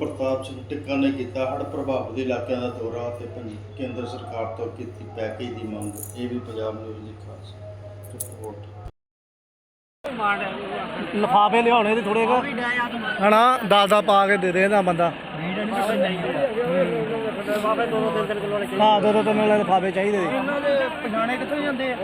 ਪ੍ਰਤਾਪ ਸਿੰਘ ਟਿੱਕਾ ਨੇ ਕੀਤਾ ਹੜ੍ਹ ਪ੍ਰਭਾਵਿਤ ਇਲਾਕਿਆਂ ਦਾ ਦੌਰਾ ਤੇ ਕੇਂਦਰ ਸਰਕਾਰ ਤੋਂ ਕੀਤੀ ਪੈਕੇਜ ਦੀ ਮੰਗ। ਇਹ ਵੀ ਪੰਜਾਬ ਨਿਊਜ਼ ਦੀ ਖਾਸ ਰਿਪੋਰਟ। ਲਫਾਫੇ ਲਿਆਉਣੇ ਤੇ ਥੋੜੇ ਕੁ। ਹਨਾ ਦਾਦਾ ਪਾ ਕੇ ਦੇ ਦੇਦਾ ਬੰਦਾ। ਹਾਂ ਦੋ ਦੋ ਤਿੰਨ ਵਾਲੇ ਲਫਾਫੇ ਚਾਹੀਦੇ ਇਹਨਾਂ ਦੇ ਪਛਾਣੇ ਕਿੱਥੋਂ ਜਾਂਦੇ ਆ?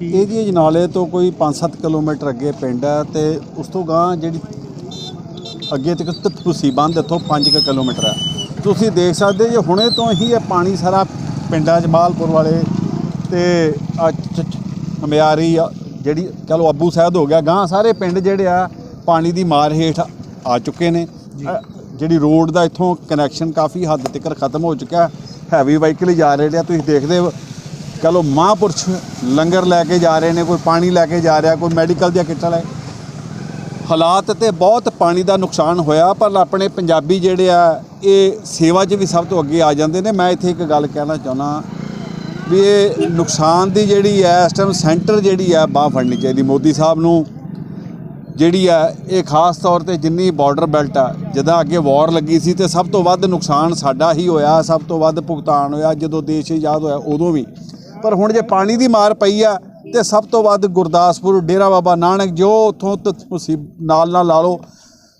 ਇਹ ਜੀ ਅਜਨਾਲੇ ਤੋਂ ਕੋਈ 5-7 ਕਿਲੋਮੀਟਰ ਅੱਗੇ ਪਿੰਡ ਹੈ ਤੇ ਉਸ ਤੋਂ ਗਾਂ ਜਿਹੜੀ ਅੱਗੇ ਤੱਕ ਤੁਸੀਂ ਬੰਦ ਇੱਥੋਂ 5 ਕਿਲੋਮੀਟਰ ਹੈ। ਤੁਸੀਂ ਦੇਖ ਸਕਦੇ ਜੇ ਹੁਣੇ ਤੋਂ ਹੀ ਇਹ ਪਾਣੀ ਸਾਰਾ ਪਿੰਡਾਂ 'ਚ ਮਾਲਪੁਰ ਵਾਲੇ ਤੇ ਆ ਹਮਿਆਰੀ ਆ, ਜਿਹੜੀ ਚਲੋ ਅੱਬੂ ਸਾਹਿਬ ਹੋ ਗਿਆ ਗਾਂ ਸਾਰੇ ਪਿੰਡ ਜਿਹੜੇ ਆ ਪਾਣੀ ਦੀ ਮਾਰ ਹੇਠ ਆ ਚੁੱਕੇ ਨੇ। ਜਿਹੜੀ ਰੋਡ ਦਾ ਇੱਥੋਂ ਕਨੈਕਸ਼ਨ ਕਾਫੀ ਹੱਦ ਤੱਕ ਖਤਮ ਹੋ ਚੁੱਕਾ ਹੈਵੀ ਵਾਹੀਕਲ ਹੀ ਜਾ ਰਹੇ ਨੇ ਤੁਸੀਂ ਦੇਖਦੇ ਹੋ ਚਲੋ ਮਹਾਂਪੁਰਸ਼ ਲੰਗਰ ਲੈ ਕੇ ਜਾ ਰਹੇ ਨੇ, ਕੋਈ ਪਾਣੀ ਲੈ ਕੇ ਜਾ ਰਿਹਾ, ਕੋਈ ਮੈਡੀਕਲ ਦੀਆਂ ਕਿੱਟਾਂ ਲੈ ਹਾਲਾਤ ਤੇ ਬਹੁਤ ਪਾਣੀ ਦਾ ਨੁਕਸਾਨ ਹੋਇਆ, ਪਰ ਆਪਣੇ ਪੰਜਾਬੀ ਜਿਹੜੇ ਆ, ਇਹ ਸੇਵਾ 'ਚ ਵੀ ਸਭ ਤੋਂ ਅੱਗੇ ਆ ਜਾਂਦੇ ਨੇ। ਮੈਂ ਇੱਥੇ ਇੱਕ ਗੱਲ ਕਹਿਣਾ ਚਾਹੁੰਦਾ ਵੀ ਇਹ ਨੁਕਸਾਨ ਦੀ ਜਿਹੜੀ ਹੈ, ਇਸ ਟਾਈਮ ਸੈਂਟਰ ਜਿਹੜੀ ਹੈ, ਬਾਹ ਫੜਨੀ ਚਾਹੀਦੀ। ਮੋਦੀ ਸਾਹਿਬ ਨੂੰ ਜਿਹੜੀ ਆ ਇਹ ਖਾਸ ਤੌਰ ਤੇ ਜਿੰਨੀ ਬਾਰਡਰ ਬੈਲਟ ਆ, ਜਦੋਂ ਅੱਗੇ ਵਾਰ ਲੱਗੀ ਸੀ ਤੇ ਸਭ ਤੋਂ ਵੱਧ ਨੁਕਸਾਨ ਸਾਡਾ ਹੀ ਹੋਇਆ, ਸਭ ਤੋਂ ਵੱਧ ਭੁਗਤਾਨ ਹੋਇਆ, ਜਦੋਂ ਦੇਸ਼ ਆਜ਼ਾਦ ਹੋਇਆ, ਉਦੋਂ ਵੀ। ਪਰ ਹੁਣ ਜੇ ਪਾਣੀ ਦੀ ਮਾਰ ਪਈ ਆ, ਤੇ ਸਭ ਤੋਂ ਵੱਧ ਗੁਰਦਾਸਪੁਰ, ਡੇਰਾ ਬਾਬਾ ਨਾਨਕ, ਜੋ ਉਥੋਂ ਤੁਸੀਂ ਨਾਲ ਨਾਲ ਲਾ ਲਓ,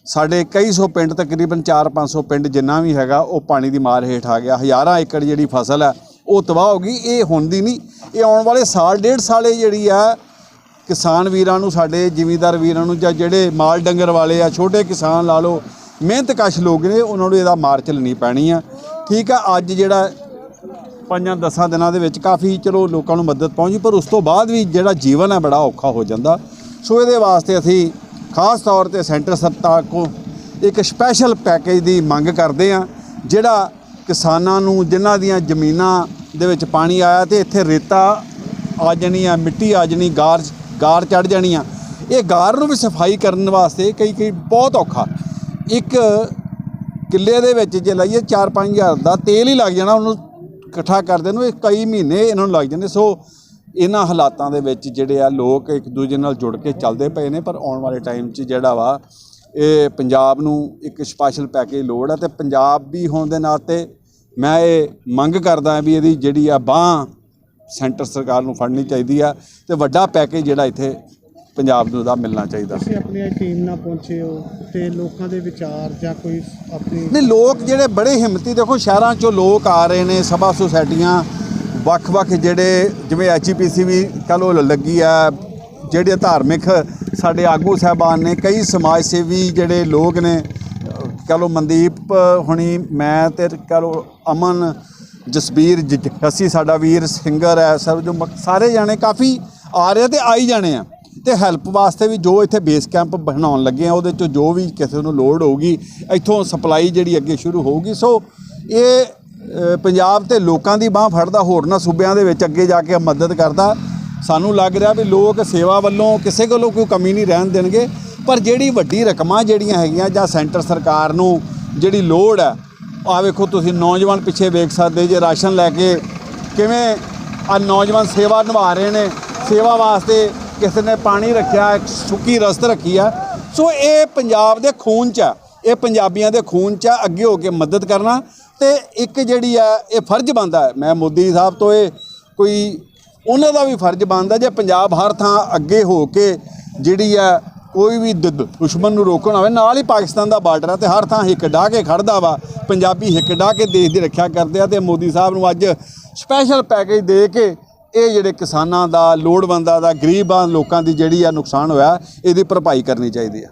ਸਾਡੇ ਕਈ ਸੌ ਪਿੰਡ, ਤਕਰੀਬਨ 4-500 ਪਿੰਡ ਜਿੰਨਾ ਵੀ ਹੈਗਾ, ਉਹ ਪਾਣੀ ਦੀ ਮਾਰ ਹੇਠ ਆ ਗਿਆ। ਹਜ਼ਾਰਾਂ ਏਕੜ ਜਿਹੜੀ ਫਸਲ ਹੈ ਉਹ ਤਬਾਹ ਹੋ ਗਈ। ਇਹ ਹੁਣ ਦੀ ਨਹੀਂ। ਇਹ ਆਉਣ ਵਾਲੇ ਸਾਲ, ਡੇਢ ਸਾਲੇ ਜਿਹੜੀ ਆ, ਕਿਸਾਨ ਵੀਰਾਂ ਨੂੰ, ਸਾਡੇ ਜ਼ਿਮੀਂਦਾਰ ਵੀਰਾਂ ਨੂੰ, ਜਾਂ ਜਿਹੜੇ ਮਾਲ ਡੰਗਰ ਵਾਲੇ ਆ, ਛੋਟੇ ਕਿਸਾਨ ਲਾ ਲਓ, ਮਿਹਨਤਕਸ਼ ਲੋਕ ਨੇ, ਉਹਨਾਂ ਨੂੰ ਇਹਦਾ ਮਾਰ ਝੱਲਣੀ ਪੈਣੀ ਆ। ਠੀਕ ਆ, ਅੱਜ ਜਿਹੜਾ ਪੰਜਾਂ ਦਸਾਂ ਦਿਨਾਂ ਦੇ ਵਿੱਚ ਕਾਫੀ ਚਲੋ ਲੋਕਾਂ ਨੂੰ ਮਦਦ ਪਹੁੰਚੀ, ਪਰ ਉਸ ਤੋਂ ਬਾਅਦ ਵੀ ਜਿਹੜਾ ਜੀਵਨ ਹੈ ਬੜਾ ਔਖਾ ਹੋ ਜਾਂਦਾ। ਸੋ ਇਹਦੇ ਵਾਸਤੇ ਅਸੀਂ ਖਾਸ ਤੌਰ ਤੇ ਸੈਂਟਰ ਸਰਕਾਰ ਕੋ ਇੱਕ ਸਪੈਸ਼ਲ ਪੈਕੇਜ ਦੀ ਮੰਗ ਕਰਦੇ ਆ ਜਿਹੜਾ ਕਿਸਾਨਾਂ ਨੂੰ, ਜਿਨ੍ਹਾਂ ਦੀਆਂ ਜ਼ਮੀਨਾਂ ਦੇ ਵਿੱਚ ਪਾਣੀ ਆਇਆ ਤੇ ਇੱਥੇ ਰੇਤਾ ਆ ਜਾਣੀ ਆ, ਮਿੱਟੀ ਆ ਜਾਣੀ, ਗਾਰ ਗਾਰ ਚੜ ਜਾਣੀ ਆ। ਇਹ ਗਾਰ ਨੂੰ ਵੀ ਸਫ਼ਾਈ ਕਰਨ ਵਾਸਤੇ ਕਈ ਕਈ ਬਹੁਤ ਔਖਾ। ਇੱਕ ਕਿੱਲੇ ਦੇ ਵਿੱਚ ਜੇ ਲਾਈਏ 4-5000 ਦਾ ਤੇਲ ਹੀ ਲੱਗ ਜਾਣਾ, ਉਹਨੂੰ ਇਕੱਠਾ ਕਰਦੇ ਨੂੰ ਇਹ ਕਈ ਮਹੀਨੇ ਇਹਨਾਂ ਨੂੰ ਲੱਗ ਜਾਂਦੇ ਸੋ ਇਹਨਾਂ ਹਾਲਾਤਾਂ ਦੇ ਵਿੱਚ ਜਿਹੜੇ ਆ ਲੋਕ ਇੱਕ ਦੂਜੇ ਨਾਲ ਜੁੜ ਕੇ ਚੱਲਦੇ ਪਏ ਨੇ, ਪਰ ਆਉਣ ਵਾਲੇ ਟਾਈਮ 'ਚ ਜਿਹੜਾ ਵਾ, ਇਹ ਪੰਜਾਬ ਨੂੰ ਇੱਕ ਸਪੈਸ਼ਲ ਪੈਕੇਜ ਲੋੜ ਆ ਤੇ ਵੀ ਹੋਣ ਦੇ ਨਾਤੇ ਮੈਂ ਇਹ ਮੰਗ ਕਰਦਾ ਵੀ ਇਹਦੀ ਜਿਹੜੀ ਆ ਬਾਹ ਸੈਂਟਰ ਸਰਕਾਰ ਨੂੰ ਫੜਨੀ ਚਾਹੀਦੀ ਆ ਤੇ ਵੱਡਾ ਪੈਕੇਜ ਜਿਹੜਾ ਇੱਥੇ ਪੰਜਾਬ ਨੂੰ ਦਾ ਮਿਲਣਾ ਚਾਹੀਦਾ। ਤੁਸੀਂ ਆਪਣੀ ਟੀਮ ਨਾਲ ਪਹੁੰਚੇ ਹੋ ਤੇ ਲੋਕਾਂ ਦੇ ਵਿਚਾਰ ਜਾਂ ਕੋਈ ਆਪਣੀ ਨਹੀਂ ਲੋਕ ਜਿਹੜੇ ਬੜੇ ਹਿੰਮਤੀ ਦੇਖੋ ਸ਼ਹਿਰਾਂ ਚੋਂ ਲੋਕ ਆ ਰਹੇ ਨੇ ਸਭਾ ਸੁਸਾਇਟੀਆਂ ਵੱਖ-ਵੱਖ ਜਿਹੜੇ ਜਿਵੇਂ ਐਚਪੀਸੀ ਵੀ ਕੱਲ੍ਹ ਉਹ ਲੱਗੀ ਆ ਜਿਹੜੇ ਧਾਰਮਿਕ ਸਾਡੇ ਆਗੂ ਸਾਹਿਬਾਨ ਨੇ ਕਈ ਸਮਾਜ ਸੇਵੀ ਜਿਹੜੇ ਲੋਕ ਨੇ ਕਹ ਮਨਦੀਪ ਹੁਣੀ ਮੈਂ ਤੇ ਕਹ ਅਮਨ ਜਸਬੀਰ ਜ- ਜ- ਅਸੀਂ ਸਾਡਾ ਵੀਰ ਸਿੰਗਰ ਹੈ ਸਭ ਜੋ ਸਾਰੇ ਜਾਣੇ ਕਾਫੀ ਆ ਰਹੇ ਤੇ ਆਈ ਜਾਣੇ ਆ। ਤੇ ਹੈਲਪ ਵਾਸਤੇ ਵੀ ਜੋ ਇੱਥੇ ਬੇਸ ਕੈਂਪ ਬਣਾਉਣ ਲੱਗੇ ਆ, ਉਹਦੇ ਚੋਂ ਜੋ ਵੀ ਕਿਸੇ ਨੂੰ ਲੋੜ ਹੋਊਗੀ, ਇੱਥੋਂ ਸਪਲਾਈ ਜਿਹੜੀ ਅੱਗੇ ਸ਼ੁਰੂ ਹੋਊਗੀ। ਸੋ ਇਹ ਪੰਜਾਬ ਤੇ ਲੋਕਾਂ ਦੀ ਬਾਹ ਫੜਦਾ ਹੋਰਨਾਂ ਸੂਬਿਆਂ ਦੇ ਵਿੱਚ ਅੱਗੇ ਜਾ ਕੇ ਮਦਦ ਕਰਦਾ। ਸਾਨੂੰ ਲੱਗ ਰਿਹਾ ਵੀ ਲੋਕ ਸੇਵਾ ਵੱਲੋਂ ਕਿਸੇ ਕੋਲੋਂ ਕੋਈ ਕਮੀ ਨਹੀਂ ਰਹਿਣ ਦੇਣਗੇ, ਪਰ ਜਿਹੜੀ ਵੱਡੀ ਰਕਮਾਂ ਜਿਹੜੀਆਂ ਹੈਗੀਆਂ ਜਾਂ ਸੈਂਟਰ ਸਰਕਾਰ ਨੂੰ ਜਿਹੜੀ ਲੋੜ ਹੈ ਆ ਵੇਖੋ ਤੁਸੀਂ ਨੌਜਵਾਨ ਪਿੱਛੇ ਵੇਖ ਸਕਦੇ ਜੇ ਰਾਸ਼ਨ ਲੈ ਕੇ ਕਿਵੇਂ ਆ ਨੌਜਵਾਨ ਸੇਵਾ ਨਿਭਾ ਰਹੇ ਨੇ, ਸੇਵਾ ਵਾਸਤੇ ਕਿਸੇ ਨੇ ਪਾਣੀ ਰੱਖਿਆ, ਇੱਕ ਸੁੱਕੀ ਰਸਤ ਰੱਖੀ ਆ। ਸੋ ਇਹ ਪੰਜਾਬ ਦੇ ਖੂਨ ਚ ਆ। ਇਹ ਪੰਜਾਬੀਆਂ ਦੇ ਖੂਨ ਚ ਆ। ਅੱਗੇ ਹੋ ਕੇ ਮਦਦ ਕਰਨਾ। ਤੇ ਇੱਕ ਜਿਹੜੀ ਆ, ਇਹ ਫਰਜ਼ ਬਣਦਾ ਹੈ। ਮੈਂ ਮੋਦੀ ਸਾਹਿਬ ਤੋਂ ਇਹ ਕੋਈ, ਉਹਨਾਂ ਦਾ ਵੀ ਫਰਜ਼ ਬਣਦਾ ਜੇ ਪੰਜਾਬ ਹਰ ਥਾਂ ਅੱਗੇ ਹੋ ਕੇ ਜਿਹੜੀ ਆ, ਕੋਈ ਵੀ ਦ- ਦੁਸ਼ਮਣ ਨੂੰ ਰੋਕਣਾ ਹੋਵੇ ਨਾਲ ਹੀ ਪਾਕਿਸਤਾਨ ਦਾ ਬਾਰਡਰ ਆ ਤੇ ਹਰ ਥਾਂ ਹਿੱਕ ਢਾਹ ਕੇ ਖੜਦਾ ਵਾ। ਪੰਜਾਬੀ ਹਿੱਕ ਢਾਹ ਕੇ ਦੇਸ਼ ਦੀ ਰੱਖਿਆ ਕਰਦੇ ਆ ਤੇ ਮੋਦੀ ਸਾਹਿਬ ਨੂੰ ਅੱਜ ਸਪੈਸ਼ਲ ਪੈਕੇਜ ਦੇ ਕੇ ਇਹ ਜਿਹੜੇ ਕਿਸਾਨਾਂ ਦਾ, ਲੋੜਵੰਦਾਂ ਦਾ, ਗਰੀਬਾਂ ਲੋਕਾਂ ਦੀ ਜਿਹੜੀ ਆ ਨੁਕਸਾਨ ਹੋਇਆ, ਇਹਦੀ ਭਰਪਾਈ ਕਰਨੀ ਚਾਹੀਦੀ ਆ।